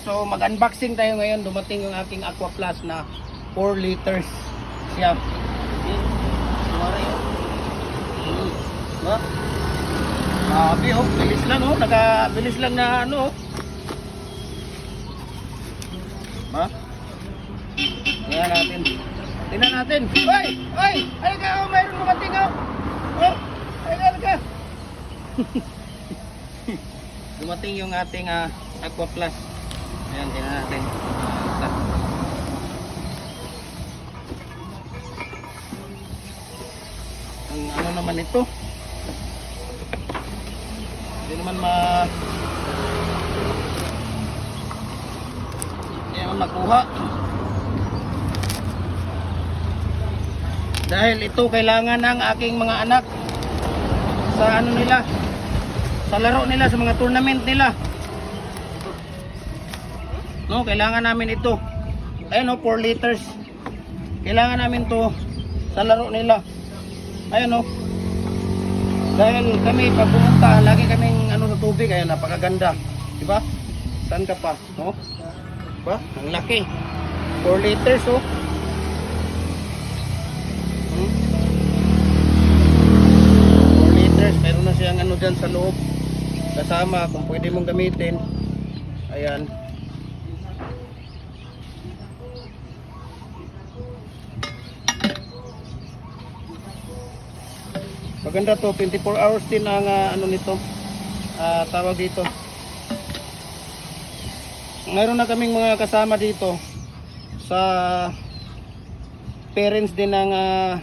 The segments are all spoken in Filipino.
So mag-unboxing tayo ngayon. Dumating yung aking Aqua Plus na 4 liters siya. Grabe oh. Bilis lang oh. Naka-bilis lang na ano oh. Ba? Tingnan natin. Tingnan natin. Hoy! Hoy! Ay ka! Oh, mayroon dumating oh! Oh! Ay ka! dumating yung ating ah, Aqua Plus. Ayan, tingnan natin. Ang ano naman ito? Hindi naman ma... Hindi naman makuha. Dahil ito kailangan ng aking mga anak sa ano nila sa laro nila sa mga tournament nila no kailangan namin ito. Ayun no 4 liters. Kailangan namin to sa laro nila. Ayun no. Dahil kami pag pumunta lagi kaming ano sa tubig. Ayun napakaganda. Di ba? Saan ka pa no? Ba ang laki. 4 liters oh. Hmm? 4 liters. Meron na siyang ano dyan sa loob. Kasama kung pwede mong gamitin. Ayan maganda to 24 hours din ang ah, ano nito ah, tawag dito. Mayroon na kaming mga kasama dito sa parents din ng ah,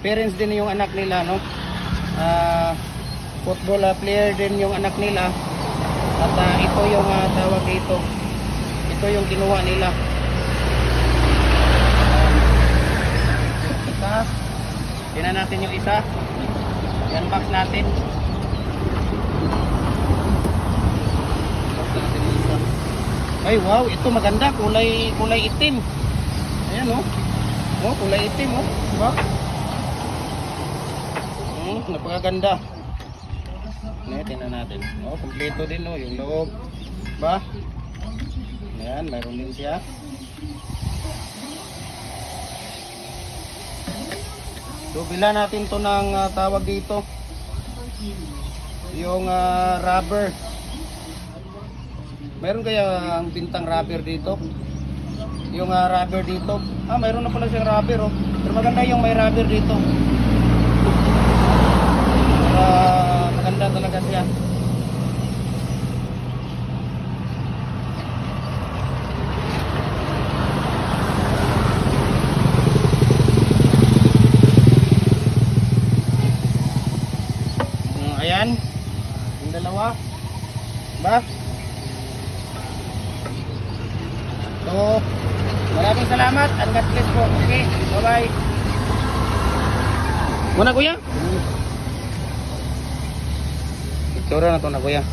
parents din yung anak nila no? Ah, football ah, player din yung anak nila. At ah, ito yung ah, tawag dito. Ito yung ginawa nila isa tingnan natin yung isa Unbox natin ay wow ito maganda kulay kulay itim ayan oh oh kulay itim oh diba Hmm, napakaganda. Ngayon, tingnan natin. Oh, kompleto din oh, yung loob. Ba? Ayan, mayroon din siya. So, bila natin to ng ah, tawag dito. Yung ah, rubber. Mayroon kaya ang bintang rubber dito? Yung ah, rubber dito. Ah, mayroon na pala siyang rubber oh. Pero maganda yung may rubber dito. Ah, maganda talaga siya. Ayan. Yung dalawa. Ba? So, maraming salamat and God bless po. Okay, bye-bye. Muna kuya? Itsura na to na kuya.